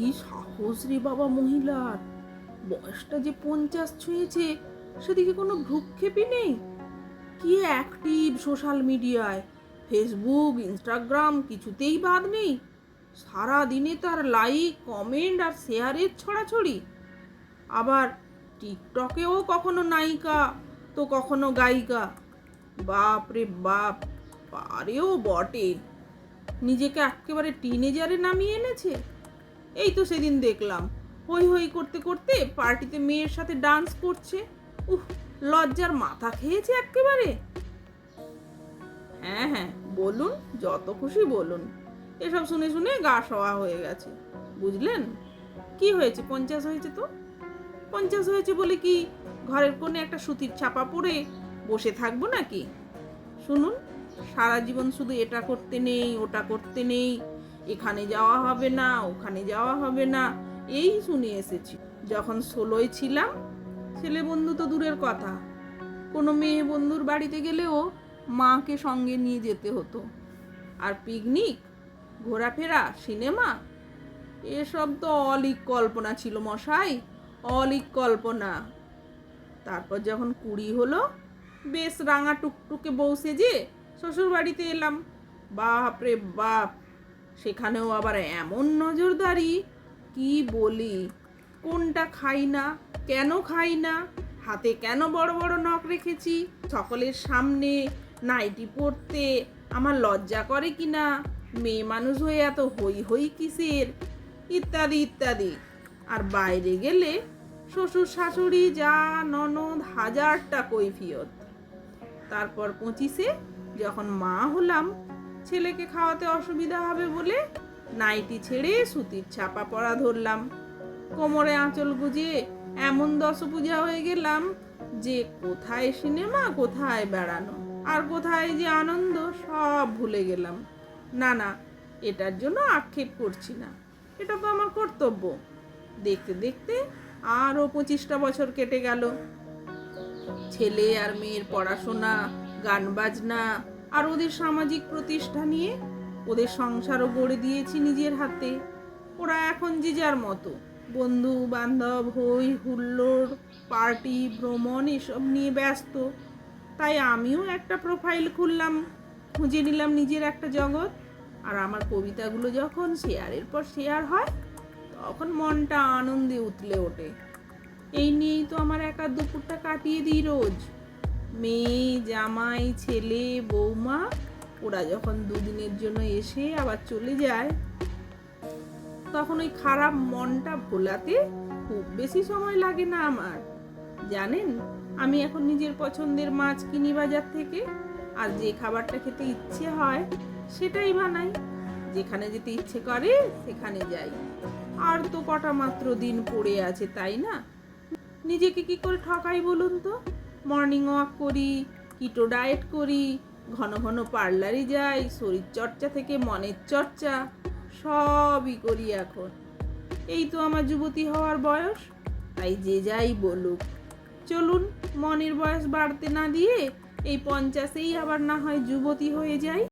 কি সাহস রে বাবা মহিলার বয়সটা যে পঞ্চাশ ছুঁয়েছে, সেদিকে কোনো ভ্রুক্ষেপই নেই। কি অ্যাক্টিভ সোশ্যাল মিডিয়ায় ফেসবুক ইনস্টাগ্রাম কিছুতেই বাদ নেই। সারা দিনে তার লাইক কমেন্ট আর শেয়ারের ছড়াছড়ি। আবার টিকটকেও কখনো নায়িকা, তো কখনো গায়িকা। বাপ রে বাপ, পারেও বটে। নিজেকে একেবারে টিনেজারে নামিয়ে এনেছে। এই তো সেদিন দেখলাম। হই হই করতে করতে পার্টিতে মেয়ের সাথে ডান্স করছে। উহ লজ্জার মাথা খেয়েছে একেবারে। হ্যাঁ হ্যাঁ বলুন, যত খুশি বলুন। এসব শুনে শুনে গা সওয়া হয়ে গেছে। বুঝলেন? কি হয়েছে? পঞ্চাশ হয়েছে তো? পঞ্চাশ হয়েছে বলে কি ঘরের কোণে একটা সুতির ছাপা পরে বসে থাকব নাকি? শুনুন, সারা জীবন শুধু এটা করতে নেই, ওটা করতে নেই এখানে যাওয়া হবে না, ওখানে যাওয়া হবে না। এই শুনে এসেছি। যখন ষোলোয় ছিলাম, ছেলে বন্ধু তো দূরের কথা। কোনো মেয়ে বন্ধুর বাড়িতে গেলেও মাকে সঙ্গে নিয়ে যেতে হতো। আর পিকনিক, ঘোরাফেরা, সিনেমা, এসব তো অলিক কল্পনা ছিল মশাই, অলিক কল্পনা। তারপর যখন কুড়ি হলো, বেশ রাঙা টুকটুকে বউ সেজে শ্বশুর বাড়িতে এলাম। বাপ রে বাপ! সেখানেও আবার এমন নজরদারি? কি বলি? কোনটা খাই না? কেন খাই না? হাতে কেন বড় বড় নখ রেখেছি? সকলের সামনে নাইটি পরতে আমার লজ্জা করে কি না? মেয়ে মানুষ হয়ে এত হই হই কিসের? ইত্যাদি ইত্যাদি। আর বাইরে গেলে শ্বশুর শাশুড়ি যা ননদ হাজারটা কৈফিয়ত। তারপর পঁচিশে যখন মা হলাম ছেলেকে খাওয়াতে অসুবিধা হবে বলে নাইটি ছেড়ে সুতির ছাপা পরা ধরলাম। কোমরে আঁচল গুজিয়ে এমন দশপূজা হয়ে গেলাম যে কোথায় সিনেমা, কোথায় বেড়ানো, আর কোথায় যে আনন্দ, সব ভুলে গেলাম। না না, এটার জন্য আক্ষেপ করছি না। এটা তো আমার কর্তব্য। দেখতে দেখতে আরও পঁচিশটা বছর কেটে গেল। ছেলে আর মেয়ের পড়াশোনা, গান বাজনা আর ওদের সামাজিক প্রতিষ্ঠা নিয়ে ওদের সংসারও গড়ে দিয়েছি নিজের হাতে। ওরা এখন যে যার মতো। বন্ধু, বান্ধব হই, হুল্লোড়, পার্টি, ভ্রমণ এসব নিয়ে ব্যস্ত। তাই আমিও একটা প্রোফাইল খুললাম, খুঁজে নিলাম নিজের একটা জগৎ। আর আমার কবিতাগুলো যখন শেয়ারের পর শেয়ার হয়, তখন মনটা আনন্দে উতলে ওঠে। এই নিয়েই তো আমার একা দুপুরটা কাটিয়ে দিই রোজ। মেয়ে, জামাই, ছেলে, বৌমা, ওরা যখন দুদিনের জন্য এসে আবার চলে যায়, তখন ওই খারাপ মনটা ভোলাতে খুব বেশি সময় লাগে না আমার। জানেন, আমি এখন নিজের পছন্দের মাছ কিনি বাজার থেকে, আর যে খাবারটা খেতে ইচ্ছে হয়, সেটাই বানাই। যেখানে যেতে ইচ্ছে করে, সেখানে যাই। আর তো কটা মাত্র দিন পড়ে আছে, তাই না? নিজেকে কি করে ঠকাই বলুন তো? মর্নিং ওয়াক করি কিটো ডায়েট করি, ঘন ঘন পার্লারে যাই, শরীর চর্চা থেকে মনের চর্চা, সবই করি এখন। এই তো আমার যুবতী হওয়ার বয়স, তাই যে যাই বলুক। চলুন, মনের বয়স বাড়তে না দিয়ে এই পঞ্চাশেই আবার না হয় যুবতী হয়ে যাই।